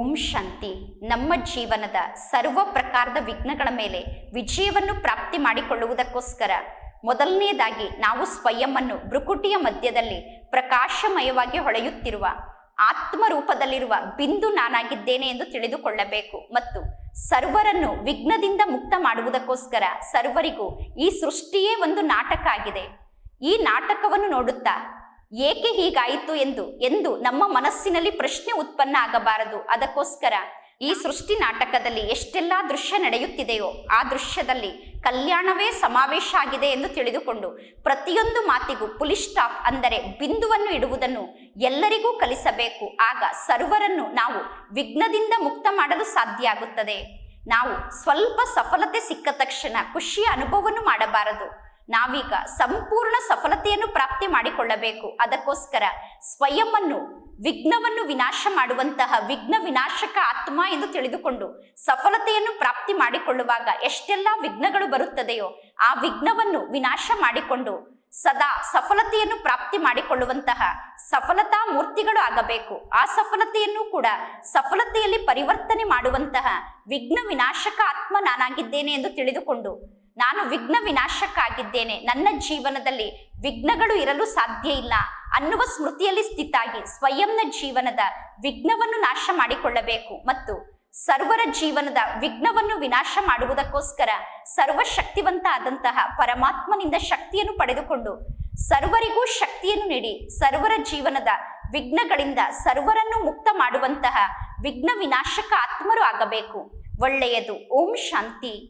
ಓಂ ಶಾಂತಿ. ನಮ್ಮ ಜೀವನದ ಸರ್ವ ಪ್ರಕಾರದ ವಿಘ್ನಗಳ ಮೇಲೆ ವಿಜಯವನ್ನು ಪ್ರಾಪ್ತಿ ಮಾಡಿಕೊಳ್ಳುವುದಕ್ಕೋಸ್ಕರ ಮೊದಲನೆಯದಾಗಿ ನಾವು ಸ್ವಯಂವನ್ನು ಭ್ರುಕುಟಿಯ ಮಧ್ಯದಲ್ಲಿ ಪ್ರಕಾಶಮಯವಾಗಿ ಹೊಳೆಯುತ್ತಿರುವ ಆತ್ಮ ರೂಪದಲ್ಲಿರುವ ಬಿಂದು ನಾನಾಗಿದ್ದೇನೆ ಎಂದು ತಿಳಿದುಕೊಳ್ಳಬೇಕು ಮತ್ತು ಸರ್ವರನ್ನು ವಿಘ್ನದಿಂದ ಮುಕ್ತ ಮಾಡುವುದಕ್ಕೋಸ್ಕರ ಸರ್ವರಿಗೂ ಈ ಸೃಷ್ಟಿಯೇ ಒಂದು ನಾಟಕ ಆಗಿದೆ. ಈ ನಾಟಕವನ್ನು ನೋಡುತ್ತಾ ಏಕೆ ಹೀಗಾಯಿತು ಎಂದು ಎಂದು ನಮ್ಮ ಮನಸ್ಸಿನಲ್ಲಿ ಪ್ರಶ್ನೆ ಉತ್ಪನ್ನ ಆಗಬಾರದು. ಅದಕ್ಕೋಸ್ಕರ ಈ ಸೃಷ್ಟಿ ನಾಟಕದಲ್ಲಿ ಎಷ್ಟೆಲ್ಲ ದೃಶ್ಯ ನಡೆಯುತ್ತಿದೆಯೋ ಆ ದೃಶ್ಯದಲ್ಲಿ ಕಲ್ಯಾಣವೇ ಸಮಾವೇಶ ಆಗಿದೆ ಎಂದು ತಿಳಿದುಕೊಂಡು ಪ್ರತಿಯೊಂದು ಮಾತಿಗೂ ಪುಲಿಸ್ ಸ್ಟಾಪ್ ಅಂದರೆ ಬಿಂದುವನ್ನು ಇಡುವುದನ್ನು ಎಲ್ಲರಿಗೂ ಕಲಿಸಬೇಕು. ಆಗ ಸರ್ವರನ್ನು ನಾವು ವಿಘ್ನದಿಂದ ಮುಕ್ತ ಮಾಡಲು ಸಾಧ್ಯ ಆಗುತ್ತದೆ. ನಾವು ಸ್ವಲ್ಪ ಸಫಲತೆ ಸಿಕ್ಕ ತಕ್ಷಣ ಖುಷಿಯ ಅನುಭವವನ್ನು ಮಾಡಬಾರದು. ನಾವೀಗ ಸಂಪೂರ್ಣ ಸಫಲತೆಯನ್ನು ಪ್ರಾಪ್ತಿ ಮಾಡಿಕೊಳ್ಳಬೇಕು. ಅದಕ್ಕೋಸ್ಕರ ಸ್ವಯಂವನ್ನು ವಿಘ್ನವನ್ನು ವಿನಾಶ ಮಾಡುವಂತಹ ವಿಘ್ನ ವಿನಾಶಕ ಆತ್ಮ ಎಂದು ತಿಳಿದುಕೊಂಡು ಸಫಲತೆಯನ್ನು ಪ್ರಾಪ್ತಿ ಮಾಡಿಕೊಳ್ಳುವಾಗ ಎಷ್ಟೆಲ್ಲ ವಿಘ್ನಗಳು ಬರುತ್ತದೆಯೋ ಆ ವಿಘ್ನವನ್ನು ವಿನಾಶ ಮಾಡಿಕೊಂಡು ಸದಾ ಸಫಲತೆಯನ್ನು ಪ್ರಾಪ್ತಿ ಮಾಡಿಕೊಳ್ಳುವಂತಹ ಸಫಲತಾ ಮೂರ್ತಿಗಳು ಆಗಬೇಕು. ಆ ಸಫಲತೆಯನ್ನು ಕೂಡ ಸಫಲತೆಯಲ್ಲಿ ಪರಿವರ್ತನೆ ಮಾಡುವಂತಹ ವಿಘ್ನ ವಿನಾಶಕ ಆತ್ಮ ನಾನಾಗಿದ್ದೇನೆ ಎಂದು ತಿಳಿದುಕೊಂಡು ನಾನು ವಿಘ್ನ ವಿನಾಶಕ ಆಗಿದ್ದೇನೆ ನನ್ನ ಜೀವನದಲ್ಲಿ ವಿಘ್ನಗಳು ಇರಲು ಸಾಧ್ಯ ಇಲ್ಲ. ಅನ್ನುವ ಸ್ಮೃತಿಯಲ್ಲಿ ಸ್ಥಿತಾಗಿ ಸ್ವಯಂನ ಜೀವನದ ವಿಘ್ನವನ್ನು ನಾಶ ಮಾಡಿಕೊಳ್ಳಬೇಕು. ಮತ್ತು ಸರ್ವರ ಜೀವನದ ವಿಘ್ನವನ್ನು ವಿನಾಶ ಮಾಡುವುದಕ್ಕೋಸ್ಕರ ಸರ್ವಶಕ್ತಿವಂತ ಆದಂತಹ ಪರಮಾತ್ಮನಿಂದ ಶಕ್ತಿಯನ್ನು ಪಡೆದುಕೊಂಡು ಸರ್ವರಿಗೂ ಶಕ್ತಿಯನ್ನು ನೀಡಿ ಸರ್ವರ ಜೀವನದ ವಿಘ್ನಗಳಿಂದ ಸರ್ವರನ್ನು ಮುಕ್ತ ಮಾಡುವಂತಹ ವಿಘ್ನ ವಿನಾಶಕ ಆತ್ಮರು ಆಗಬೇಕು. ಒಳ್ಳೆಯದು. ಓಂ ಶಾಂತಿ.